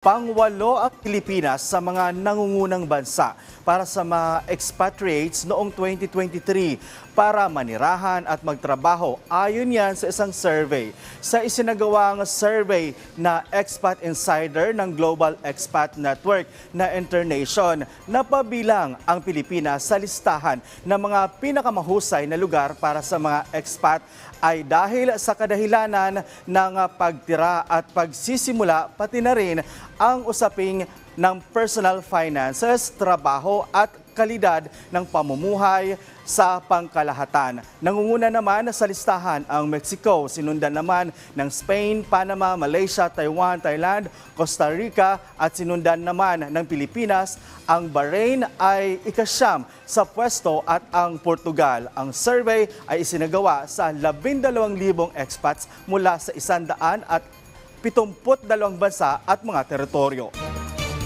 Pangwalo ang Pilipinas sa mga nangungunang bansa para sa mga expatriates noong 2023 para manirahan at magtrabaho. Ayon yan sa isang survey. Sa isinagawang survey na Expat Insider ng Global Expat Network na Internation, napabilang ang Pilipinas sa listahan ng mga pinakamahusay na lugar para sa mga expat ay dahil sa kadahilanan ng pagtira at pagsisimula pati na rin ang usaping ng personal finances, trabaho at kalidad ng pamumuhay sa pangkalahatan. Nangunguna naman sa listahan ang Mexico, sinundan naman ng Spain, Panama, Malaysia, Taiwan, Thailand, Costa Rica at sinundan naman ng Pilipinas. Ang Bahrain ay ikasyam sa pwesto at ang Portugal. Ang survey ay isinagawa sa 12,000 expats mula sa 100 at 72 bansa at mga teritoryo.